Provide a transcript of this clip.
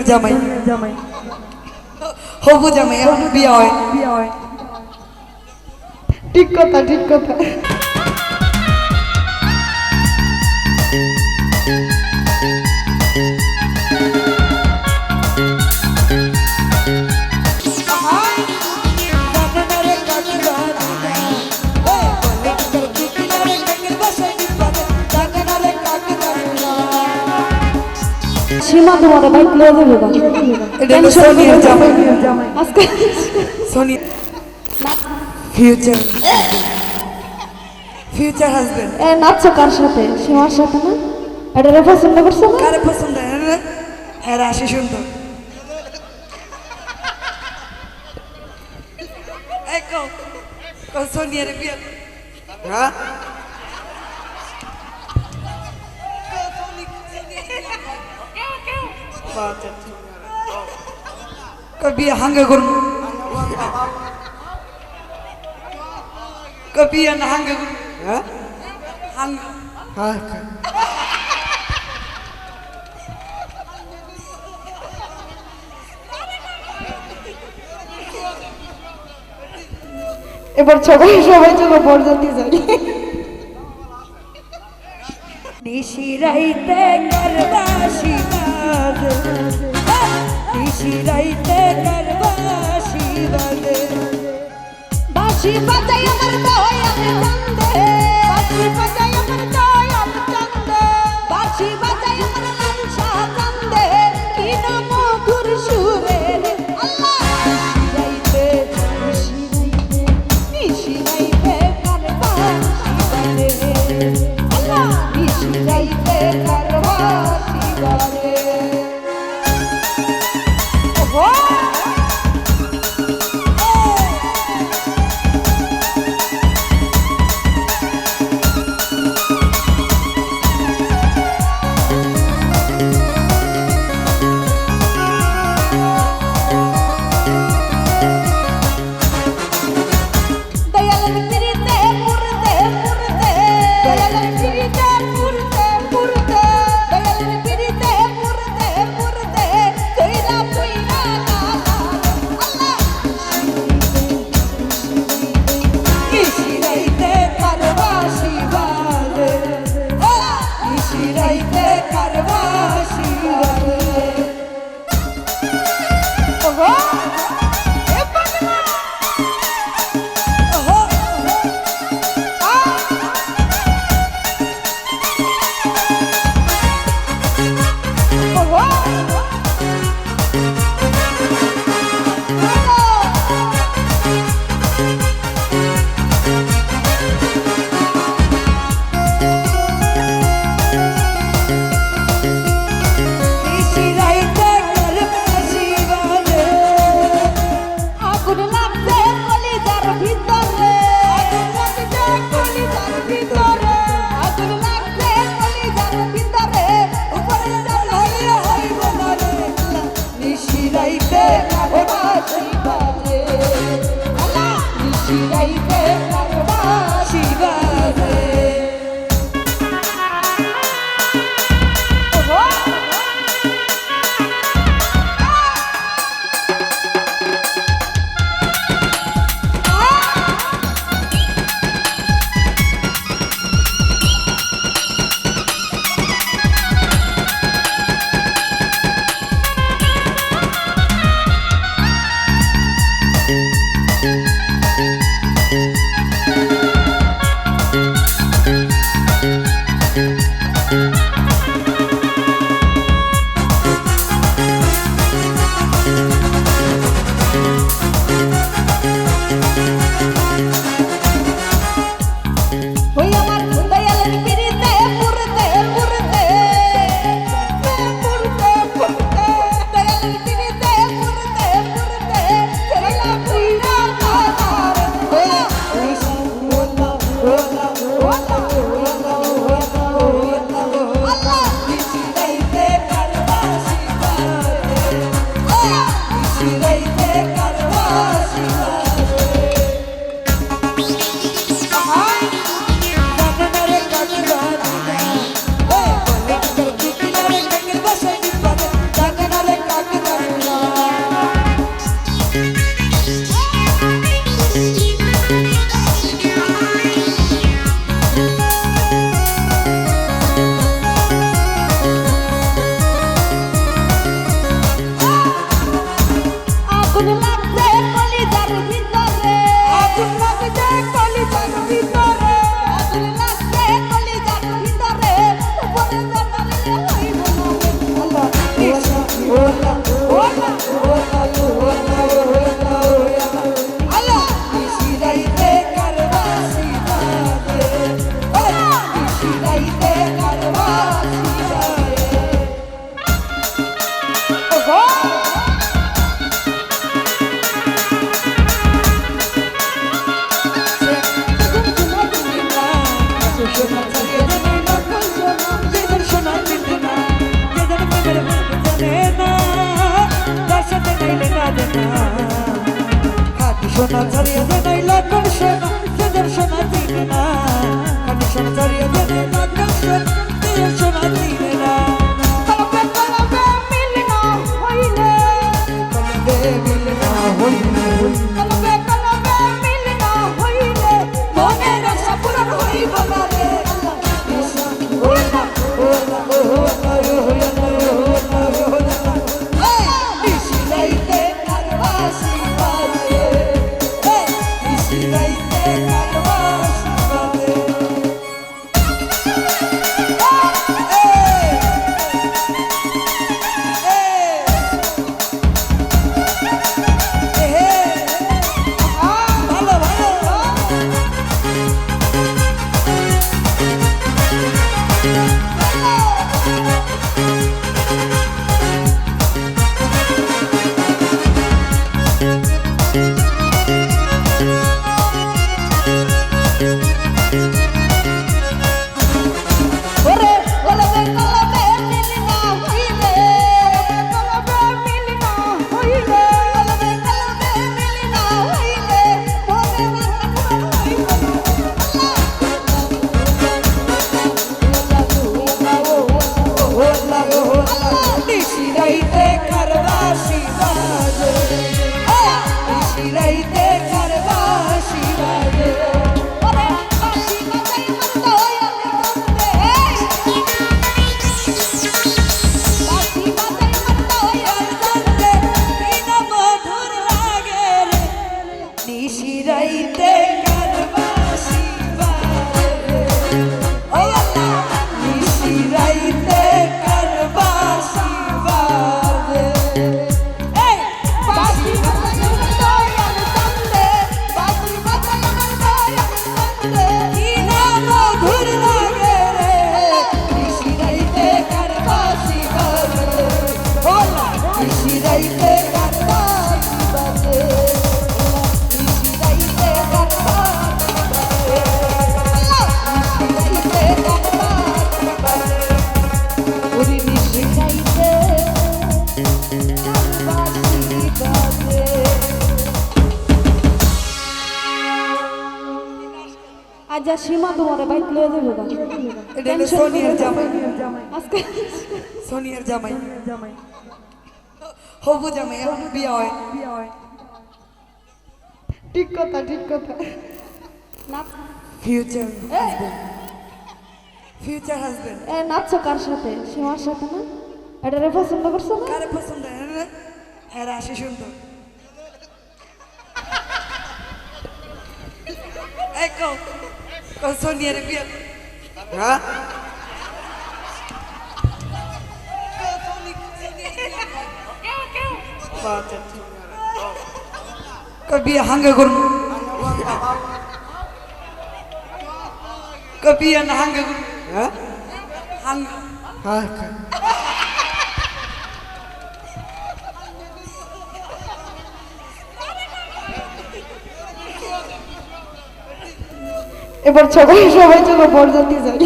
জামাই জামাই। হবু জামাই বিয়ে হয়। ঠিক কথা ঠিক কথা। সীমা তোমার বাইক লয়ে যাবে। বা এটা হলো সোনিয়ার জামাই। আজকে সোনি ফিউচার ফিউচার হাজবেন্ড এ নাচছো কার সাথে? সীমার সাথে না? এটা রে পছন্দ করছ না? কারে পছন্দ? হ্যাঁ রাশি সুন্দর সোনিয়ার বিয়ে হ্যাঁ? কবি না হাঙ্গে করুন হ্যাঁ হাঙ্গ হ্যাঁ এবার সবাই সবাই চলো বরযাত্রী যাই নিশিরাইতে করবাসি নিশিরাইতে করবাসি বাদ বাঁশি বাজাই আমার দয়াল চন্দে বাঁশি বাজাই ছড়িয়ে দে নাই লাগন সেনা তোদের সোনা দিবে না। খাটি সোনা ছড়িয়ে দে নাই লাগন সেনা তোদের সোনা দিবে যা সীমা তোমার বাইক লয়ে যাবে গা। এটা হলো সোনিয়ার জামাই। আজকে সোনিয়ার জামাই। হবু জামাই এখন বিয়ে হয়। ঠিক কথা ঠিক কথা। না। ফিউচার ফিউচার হাজবেন্ড এ নাচছো কার সাথে? সীমার সাথে না? এটা রে পছন্দ করছ না? কারে পছন্দ হ্যাঁ রাশি সুন্দর। সোনিয়ার বিয়ে। হ্যাঁ? কবি হাঙ্গে করুন কবি হাঙ্গে করুন হ্যাঁ? হাঙ্গ। হ্যাঁ এবার সবাই সবাই চলো দিয়ে যাই